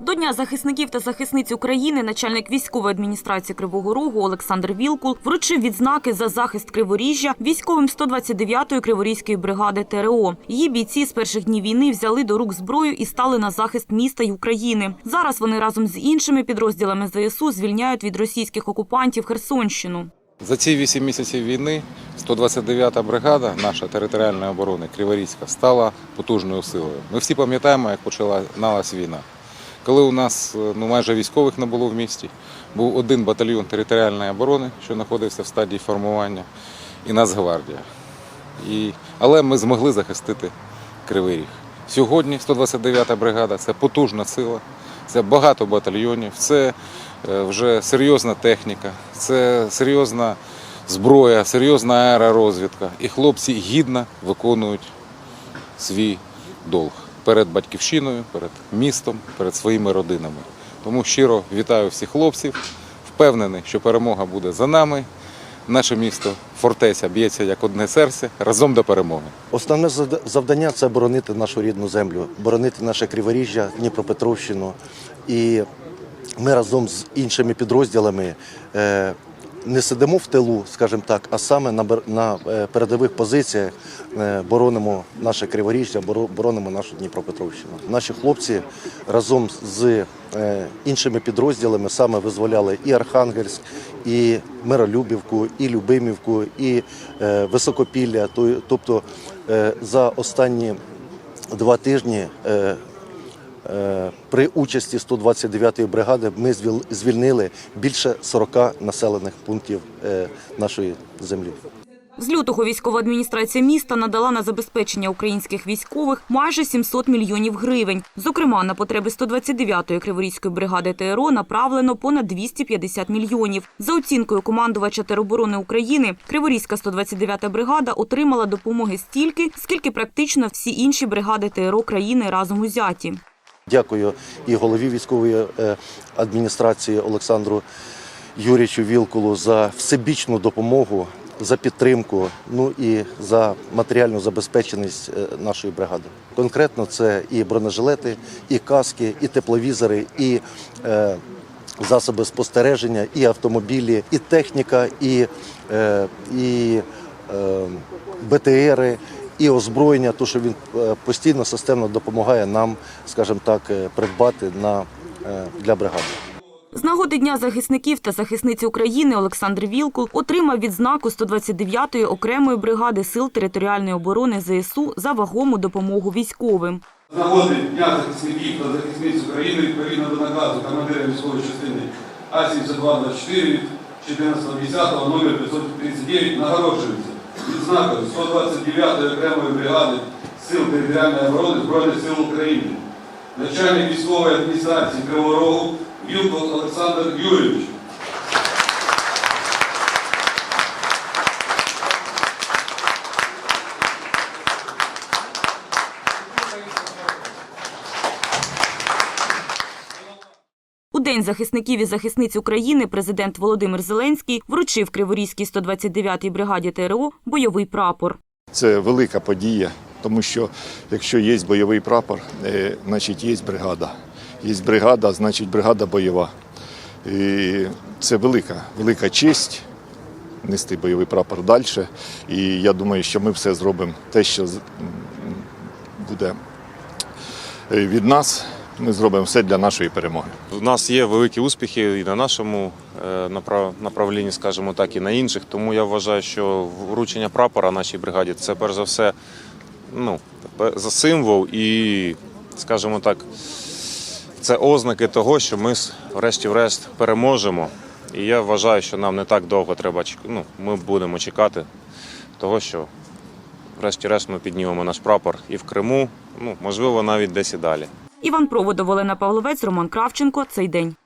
До Дня захисників та захисниць України начальник військової адміністрації Кривого Рогу Олександр Вілкул вручив відзнаки за захист Криворіжжя військовим 129-ї Криворізької бригади ТРО. Її бійці з перших днів війни взяли до рук зброю і стали на захист міста й України. Зараз вони разом з іншими підрозділами ЗСУ звільняють від російських окупантів Херсонщину. За ці вісім місяців війни 129-та бригада, наша територіальної оборони Криворізька, стала потужною силою. Ми всі пам'ятаємо, як починалась війна. Коли у нас е, ну, майже військових не було в місті, був один батальйон територіальної оборони, що знаходився в стадії формування, і Нацгвардія. І... Але ми змогли захистити Кривий Ріг. Сьогодні 129-та бригада це потужна сила, це багато батальйонів, це е, вже серйозна техніка, це серйозна зброя, серйозна аеророзвідка. І хлопці гідно виконують свій долг перед батьківщиною, перед містом, перед своїми родинами. Тому щиро вітаю всіх хлопців. Впевнений, що перемога буде за нами. Наше місто фортеця б'ється як одне серце разом до перемоги. Основне завдання це боронити нашу рідну землю, боронити наше Криворіжжя, Дніпропетровщину. І ми разом з іншими підрозділами е, не сидимо в тилу, скажімо так, а саме на, е, передових позиціях е, боронимо наше Криворіжжя, боро- боронимо нашу Дніпропетровщину. Наші хлопці разом з е, іншими підрозділами саме визволяли і Архангельськ, і Миролюбівку, і Любимівку, і Високопілля. То- Тобто за останні два тижні при участі 129-ї бригади ми звіл- звільнили більше 40 населених пунктів е, нашої землі. З лютого військова адміністрація міста надала на забезпечення українських військових майже 700 мільйонів гривень. Зокрема, на потреби 129-ї Криворізької бригади ТРО направлено понад 250 мільйонів. За оцінкою командувача тероборони України, Криворізька 129-та бригада отримала допомоги стільки, скільки практично всі інші бригади ТРО країни разом узяті. Дякую і голові військової е, адміністрації Олександру Юрійовичу Вілкулу за всебічну допомогу, за підтримку, ну і за матеріальну забезпеченість е, нашої бригади. Конкретно це і бронежилети, і каски, і тепловізори, і е, засоби спостереження, і автомобілі, і техніка, і, е, і е, БТРи, і озброєння, то що він е, постійно системно допомагає нам, скажімо так, е, придбати на, е, для бригади. З нагоди Дня захисників та захисниць України Олександр Вілкул отримав відзнаку 129-ї окремої бригади сил територіальної оборони ЗСУ за вагому допомогу військовим. З нагоди Дня захисників та захисниць України відповідно до наказу командира військової частини А-7224 від 14.10 номер 539 нагороджується відзнакою 129-ї окремої бригади Сил територіальної оборони Збройних сил України. Начальник військової адміністрації Криворогу Вілков Олександр Юрійович. День захисників і захисниць України президент Володимир Зеленський вручив Криворізькій 129-й бригаді ТРО бойовий прапор. Це велика подія, тому що якщо є бойовий прапор, е, значить є бригада. Є бригада, значить бригада бойова. І це велика, велика честь нести бойовий прапор далі. І я думаю, що ми все зробимо те, що буде е, від нас. Ми зробимо все для нашої перемоги. У нас є великі успіхи і на нашому е, направ- направлінні, скажімо так, і на інших. Тому я вважаю, що вручення прапора нашій бригаді це перш за все ну, за символ і, скажімо так, це ознаки того, що ми врешті-решт переможемо. І я вважаю, що нам не так довго треба чек- ну, ми будемо чекати того, що врешті-решт ми піднімемо наш прапор і в Криму, ну, можливо, навіть десь і далі. Іван Проводов, Олена Павловець, Роман Кравченко. Цей день.